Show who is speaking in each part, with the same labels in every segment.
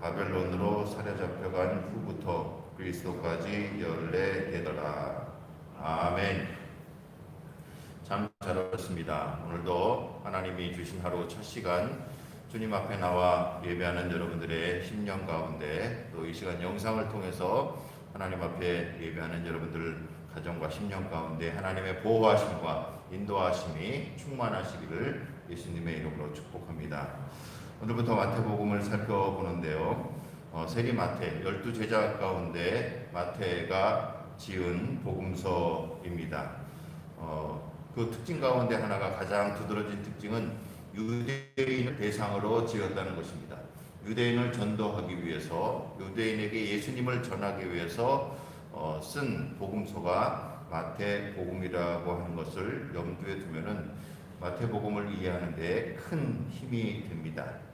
Speaker 1: 바벨론으로 사로잡혀간 후부터 그리스도까지 열례 되더라. 아멘. 참 잘하셨습니다. 오늘도 하나님이 주신 하루 첫 시간 주님 앞에 나와 예배하는 여러분들의 심령 가운데 또 이 시간 영상을 통해서 하나님 앞에 예배하는 여러분들 가정과 심령 가운데 하나님의 보호하심과 인도하심이 충만하시기를 예수님의 이름으로 축복합니다. 오늘부터 마태복음을 살펴보는데요. 어, 세리 마태 열두 제자 가운데 마태가 지은 복음서입니다. 어, 그 특징 가운데 하나가 가장 두드러진 특징은 유대인을 대상으로 지었다는 것입니다. 유대인을 전도하기 위해서 유대인에게 예수님을 전하기 위해서 어, 쓴 복음서가 마태복음이라고 하는 것을 염두에 두면은 마태복음을 이해하는데 큰 힘이 됩니다.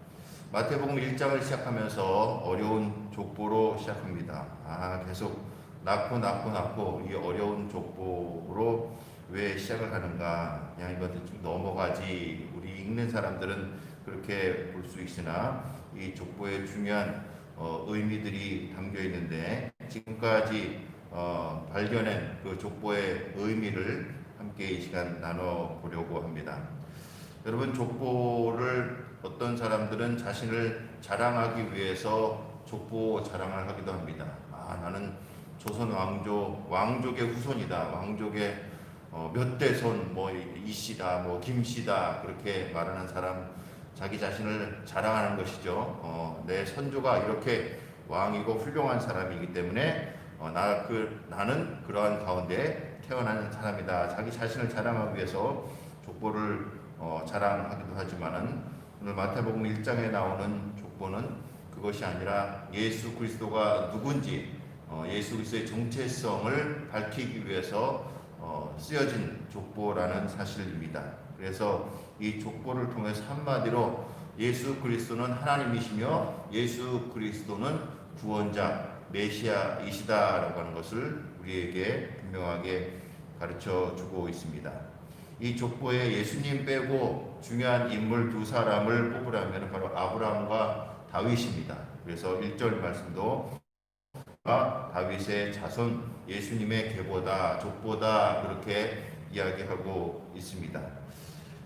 Speaker 1: 마태복음 1장을 시작하면서 어려운 족보로 시작합니다. 아, 계속 낳고 낳고 낳고 이 어려운 족보로 왜 시작을 하는가? 그냥 이것도 좀 넘어가지. 우리 읽는 사람들은 그렇게 볼 수 있으나 이 족보에 중요한 어, 의미들이 담겨 있는데 지금까지 어, 발견한 그 족보의 의미를 함께 이 시간 나눠 보려고 합니다. 여러분 족보를 어떤 사람들은 자신을 자랑하기 위해서 족보 자랑을 하기도 합니다. 아 나는 조선 왕조 왕족의 후손이다. 왕족의 어, 몇 대손 뭐 이씨다, 뭐 김씨다 그렇게 말하는 사람 자기 자신을 자랑하는 것이죠. 어, 내 선조가 이렇게 왕이고 훌륭한 사람이기 때문에 어, 나, 그, 나는 그러한 가운데 태어난 사람이다. 자기 자신을 자랑하기 위해서 족보를 어, 자랑하기도 하지만은 오늘 마태복음 1장에 나오는 족보는 그것이 아니라 예수 그리스도가 누군지 어, 예수 그리스도의 정체성을 밝히기 위해서 어, 쓰여진 족보라는 사실입니다. 그래서 이 족보를 통해서 한마디로 예수 그리스도는 하나님이시며 예수 그리스도는 구원자 메시아이시다라고 하는 것을 우리에게 분명하게 가르쳐 주고 있습니다. 이 족보에 예수님 빼고 중요한 인물 두 사람을 뽑으라면 바로 아브라함과 다윗입니다. 그래서 1절 말씀도 다윗의 자손 예수님의 계보다 족보다 그렇게 이야기하고 있습니다.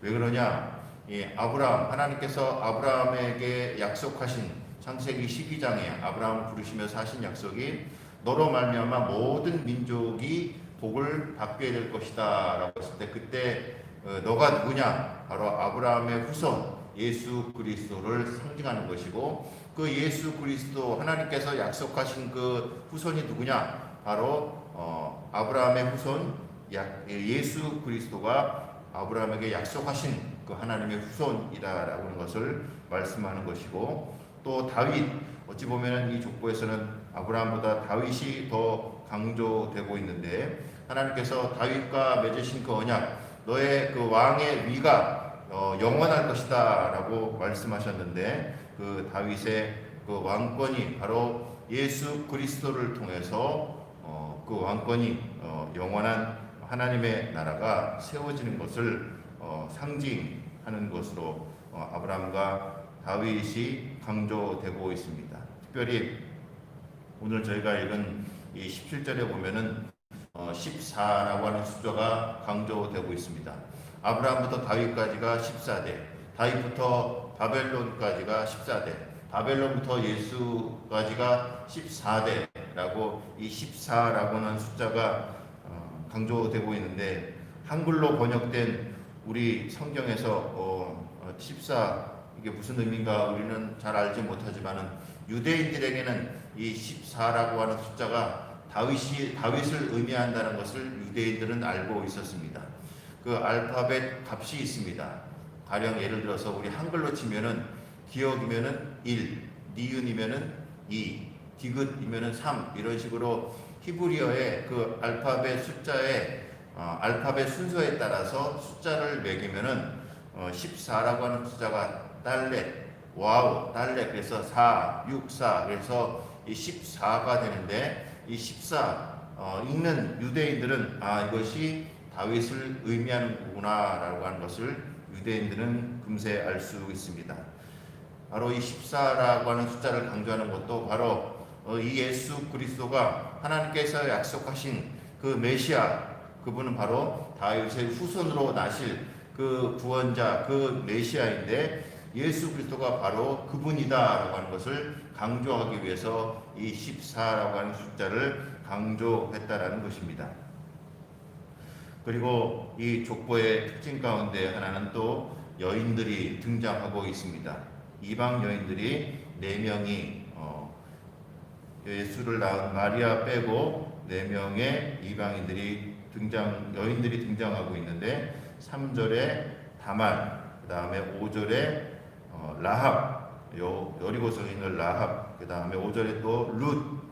Speaker 1: 왜 그러냐? 이 아브라함 하나님께서 아브라함에게 약속하신 창세기 12장에 아브라함을 부르시면서 하신 약속이 너로 말미암아 모든 민족이 복을 받게 될 것이다 라고 했을 때 그때 어, 너가 누구냐? 바로 아브라함의 후손 예수 그리스도를 상징하는 것이고 그 예수 그리스도 하나님께서 약속하신 그 후손이 누구냐? 바로 어, 아브라함의 후손 예수 그리스도가 아브라함에게 약속하신 그 하나님의 후손이다라고 하는 것을 말씀하는 것이고 또 다윗 어찌 보면 이 족보에서는 아브라함보다 다윗이 더 강조되고 있는데 하나님께서 다윗과 맺으신 그 언약 너의 그 왕의 위가 어, 영원할 것이다라고 말씀하셨는데 그 다윗의 그 왕권이 바로 예수 그리스도를 통해서 어, 그 왕권이 어, 영원한 하나님의 나라가 세워지는 것을 어, 상징하는 것으로 어, 아브라함과 다윗이 강조되고 있습니다. 특별히 오늘 저희가 읽은 이 17절에 보면은 어, 14라고 하는 숫자가 강조되고 있습니다. 아브라함부터 다윗까지가 14대, 다윗부터 바벨론까지가 14대, 바벨론부터 예수까지가 14대라고 이 14라고 하는 숫자가 어, 강조되고 있는데 한글로 번역된 우리 성경에서 어, 14 이게 무슨 의미인가 우리는 잘 알지 못하지만은 유대인들에게는 이 14라고 하는 숫자가 다윗이 다윗을 의미한다는 것을 유대인들은 알고 있었습니다. 그 알파벳 값이 있습니다. 가령 예를 들어서 우리 한글로 치면은 기억이면은 1, 니은이면은 2, 디귿이면은 3 이런 식으로 히브리어의 그 알파벳 숫자의 어, 알파벳 순서에 따라서 숫자를 매기면은 어, 14라고 하는 숫자가 달렛, 와우, 달렛 그래서 4, 6, 4 그래서 이 14가 되는데 이 14, 어, 읽는 유대인들은 아 이것이 다윗을 의미하는 거구나라고 하는 것을 유대인들은 금세 알 수 있습니다. 바로 이 14라고 하는 숫자를 강조하는 것도 바로 어, 이 예수 그리스도가 하나님께서 약속하신 그 메시아 그분은 바로 다윗의 후손으로 나실 그 구원자 그 메시아인데 예수 그리스도가 바로 그분이다라고 하는 것을 강조하기 위해서 이 14라고 하는 숫자를 강조했다라는 것입니다. 그리고 이 족보의 특징 가운데 하나는 또 여인들이 등장하고 있습니다. 이방 여인들이 네 명이 어, 예수를 낳은 마리아 빼고 네 명의 이방인들이 등장 여인들이 등장하고 있는데 3절에 다말 그 다음에 5절에 어, 라합 요 여리고성에 있는 라합 그 다음에 5절에 또 룻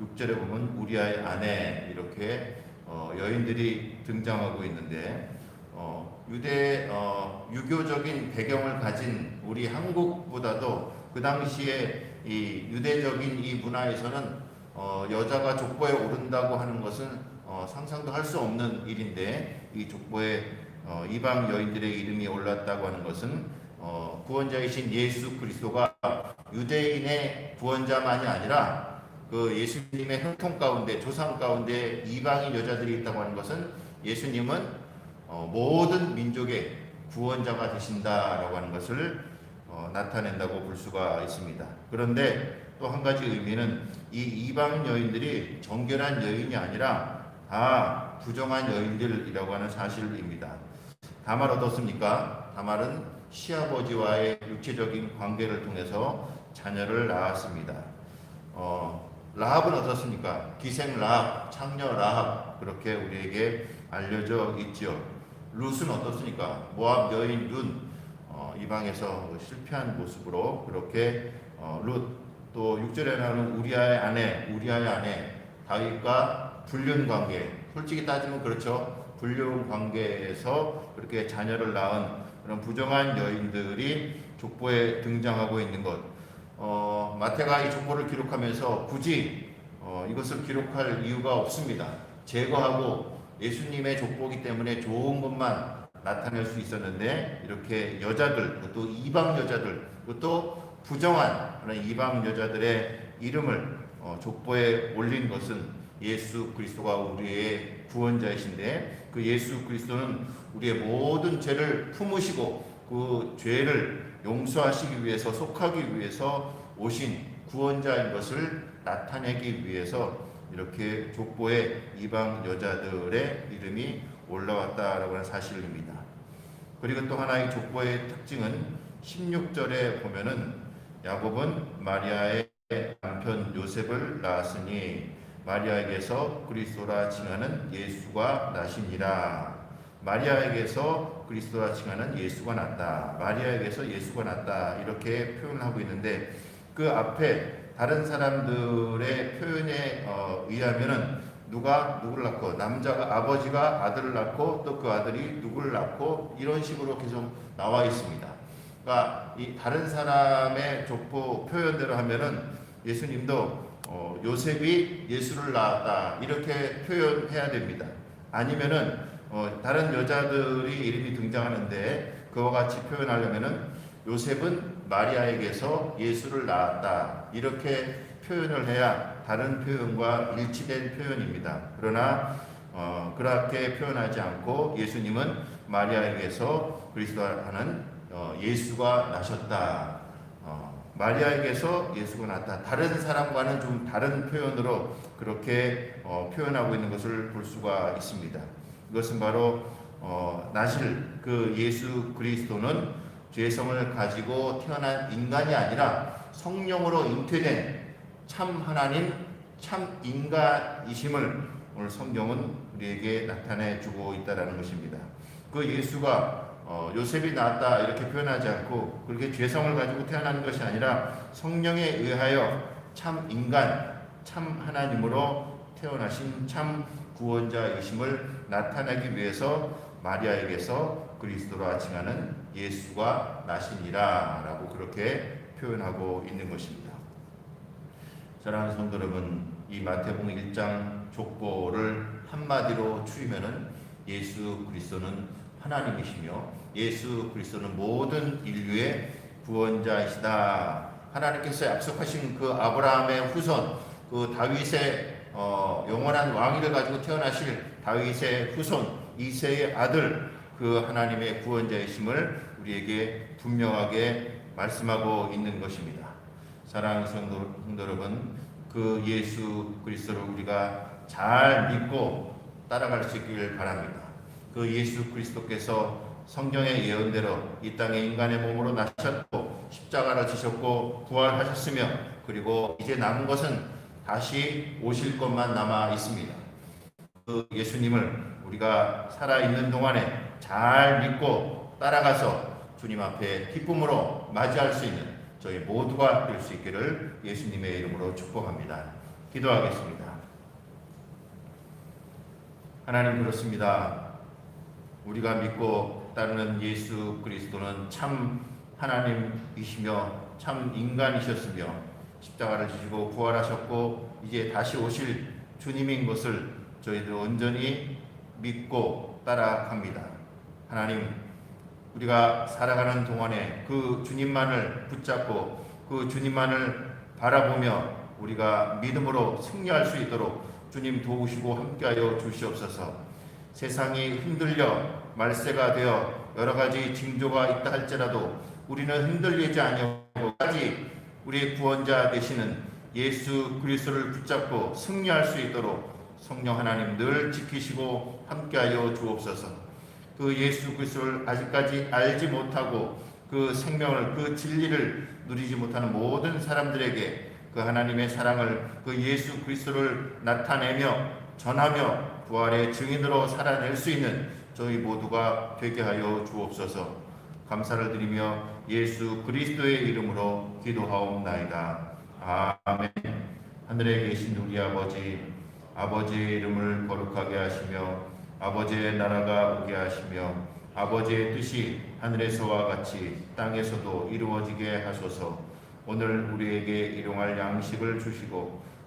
Speaker 1: 6절에 보면 우리아의 아내 이렇게 어, 여인들이 등장하고 있는데 어, 유대 어, 유교적인 배경을 가진 우리 한국보다도 그 당시에 이 유대적인 이 문화에서는 어, 여자가 족보에 오른다고 하는 것은 어, 상상도 할 수 없는 일인데 이 족보에 어, 이방 여인들의 이름이 올랐다고 하는 것은 어, 구원자이신 예수 그리스도가 유대인의 구원자만이 아니라 그 예수님의 혈통 가운데 조상 가운데 이방인 여자들이 있다고 하는 것은 예수님은 어, 모든 민족의 구원자가 되신다라고 하는 것을 어, 나타낸다고 볼 수가 있습니다. 그런데 또 한 가지 의미는 이 이방 여인들이 정결한 여인이 아니라 다 부정한 여인들이라고 하는 사실입니다. 다말 어떻습니까? 다말은 시아버지와의 육체적인 관계를 통해서 자녀를 낳았습니다. 어, 라합은 어떻습니까? 기생 라합, 창녀 라합 그렇게 우리에게 알려져 있죠. 룻은 어떻습니까? 모압 여인 룬 어, 이방에서 실패한 모습으로 그렇게 어, 룻또 6절에 나오는 우리아의 아내, 우리아의 아내 다윗과 불륜 관계. 솔직히 따지면 그렇죠. 불륜 관계에서 그렇게 자녀를 낳은 그런 부정한 여인들이 족보에 등장하고 있는 것. 어, 마태가 이 족보를 기록하면서 굳이 어, 이것을 기록할 이유가 없습니다. 제거하고 예수님의 족보기 때문에 좋은 것만 나타낼 수 있었는데 이렇게 여자들, 또 이방 여자들, 또 부정한 그런 이방 여자들의 이름을 어, 족보에 올린 것은 예수 그리스도가 우리의 구원자이신데 그 예수 그리스도는 우리의 모든 죄를 품으시고 그 죄를 용서하시기 위해서 속하기 위해서 오신 구원자인 것을 나타내기 위해서 이렇게 족보에 이방 여자들의 이름이 올라왔다라고 하는 사실입니다. 그리고 또 하나의 족보의 특징은 16절에 보면은 야곱은 마리아의 남편 요셉을 낳았으니 마리아에게서 그리스도라 칭하는 예수가 나시니라. 마리아에게서 그리스도라 칭하는 예수가 났다. 마리아에게서 예수가 났다. 이렇게 표현 하고 있는데 그 앞에 다른 사람들의 표현에 어, 의하면은 누가 누구를 낳고 남자가 아버지가 아들을 낳고 또 그 아들이 누구를 낳고 이런 식으로 계속 나와 있습니다. 그러니까 이 다른 사람의 족보 표현대로 하면은 예수님도 어, 요셉이 예수를 낳았다 이렇게 표현해야 됩니다. 아니면은 어, 다른 여자들이 이름이 등장하는데 그와 같이 표현하려면은 요셉은 마리아에게서 예수를 낳았다 이렇게 표현을 해야 다른 표현과 일치된 표현입니다. 그러나 어, 그렇게 표현하지 않고 예수님은 마리아에게서 그리스도 하는 어, 예수가 나셨다. 어, 마리아에게서 예수가 났다. 다른 사람과는 좀 다른 표현으로 그렇게 어, 표현하고 있는 것을 볼 수가 있습니다. 이것은 바로 어, 나실 그 예수 그리스도는 죄성을 가지고 태어난 인간이 아니라 성령으로 잉태된 참 하나님, 참 인간이심을 오늘 성경은 우리에게 나타내 주고 있다라는 것입니다. 그 예수가 어, 요셉이 낳았다 이렇게 표현하지 않고 그렇게 죄성을 가지고 태어나는 것이 아니라 성령에 의하여 참 인간, 참 하나님으로 태어나신 참 구원자이심을 나타내기 위해서 마리아에게서 그리스도로 칭하는 예수가 나시니라라고 그렇게 표현하고 있는 것입니다. 사랑하는 성도 여러분, 이 마태복음 1장 족보를 한마디로 추리면은 예수 그리스도는 하나님이시며 예수 그리스도는 모든 인류의 구원자이시다. 하나님께서 약속하신 그 아브라함의 후손, 그 다윗의 어, 영원한 왕위를 가지고 태어나실 다윗의 후손 이세의 아들 그 하나님의 구원자이심을 우리에게 분명하게 말씀하고 있는 것입니다. 사랑하는 성도, 여러분, 그 예수 그리스도를 우리가 잘 믿고 따라갈 수 있기를 바랍니다. 그 예수 그리스도께서 성경의 예언대로 이 땅에 인간의 몸으로 나셨고 십자가를 지셨고 부활하셨으며 그리고 이제 남은 것은 다시 오실 것만 남아 있습니다. 그 예수님을 우리가 살아 있는 동안에 잘 믿고 따라가서 주님 앞에 기쁨으로 맞이할 수 있는 저희 모두가 될 수 있기를 예수님의 이름으로 축복합니다. 기도하겠습니다. 하나님 그렇습니다. 우리가 믿고 따르는 예수 그리스도는 참 하나님이시며 참 인간이셨으며 십자가를 지시고 부활하셨고 이제 다시 오실 주님인 것을 저희들 온전히 믿고 따라갑니다. 하나님 우리가 살아가는 동안에 그 주님만을 붙잡고 그 주님만을 바라보며 우리가 믿음으로 승리할 수 있도록 주님 도우시고 함께하여 주시옵소서. 세상이 흔들려 말세가 되어 여러 가지 징조가 있다 할지라도 우리는 흔들리지 아니하고까지 우리의 구원자 되시는 예수 그리스도를 붙잡고 승리할 수 있도록 성령 하나님 늘 지키시고 함께하여 주옵소서. 그 예수 그리스도를 아직까지 알지 못하고 그 생명을 그 진리를 누리지 못하는 모든 사람들에게 그 하나님의 사랑을 그 예수 그리스도를 나타내며 전하며 부활의 증인으로 살아낼 수 있는 저희 모두가 되게 하여 주옵소서. 감사를 드리며 예수 그리스도의 이름으로 기도하옵나이다. 아멘. 하늘에 계신 우리 아버지, 아버지의 이름을 거룩하게 하시며 아버지의 나라가 오게 하시며 아버지의 뜻이 하늘에서와 같이 땅에서도 이루어지게 하소서. 오늘 우리에게 일용할 양식을 주시고